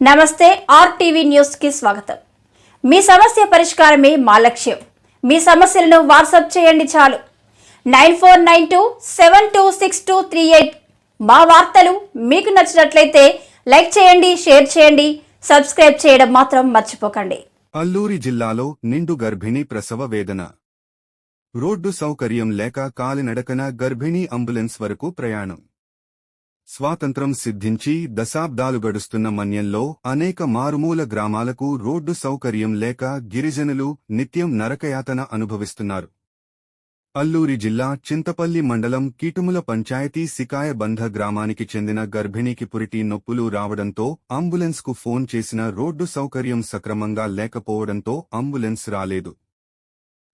నమస్తే ఆర్టీవీ న్యూస్కి స్వాగతం. మీ సమస్య పరిష్కారమే మా లక్ష్యం. మీ సమస్యలను వాట్సాప్ చేయండి చాలు. Nine four nine two seven two six two three eight మా వార్తలు మీకు నచ్చినట్లయితే లైక్ చేయండి షేర్ చేయండి సబ్స్క్రైబ్ చేయడం మాత్రం మర్చిపోకండి. అల్లూరి జిల్లాలో నిండు గర్భిణీ ప్రసవ వేదన. రోడ్డు సౌకర్యం లేక కాలినడకన గర్భిణీ అంబులెన్స్ వరకు ప్రయాణం. స్వాతంత్రం సిద్ధించి దశాబ్దాలు గడుస్తున్న మన్యంలో అనేక మారుమూల గ్రామాలకు రోడ్డు సౌకర్యం లేక గిరిజనులు నిత్యం నరకయాతన అనుభవిస్తున్నారు. అల్లూరి జిల్లా చింతపల్లి మండలం కీటుముల పంచాయతీ సికాయబంధ గ్రామానికి చెందిన గర్భిణీకి పురిటి నొప్పులు రావడంతో అంబులెన్స్కు ఫోన్ చేసిన రోడ్డు సౌకర్యం సక్రమంగా లేకపోవడంతో అంబులెన్స్ రాలేదు.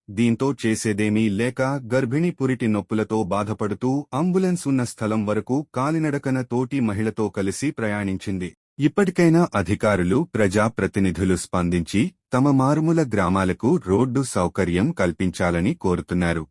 దీంతో చేసేదేమీ లేక గర్భిణి పురిటి నొప్పులతో బాధపడుతూ అంబులెన్స్ ఉన్న స్థలం వరకు కాలినడకన తోటి మహిళతో కలిసి ప్రయాణించింది. ఇప్పటికైనా అధికారులు ప్రజాప్రతినిధులు స్పందించి తమ మారుమూల గ్రామాలకు రోడ్డు సౌకర్యం కల్పించాలని కోరుతున్నారు.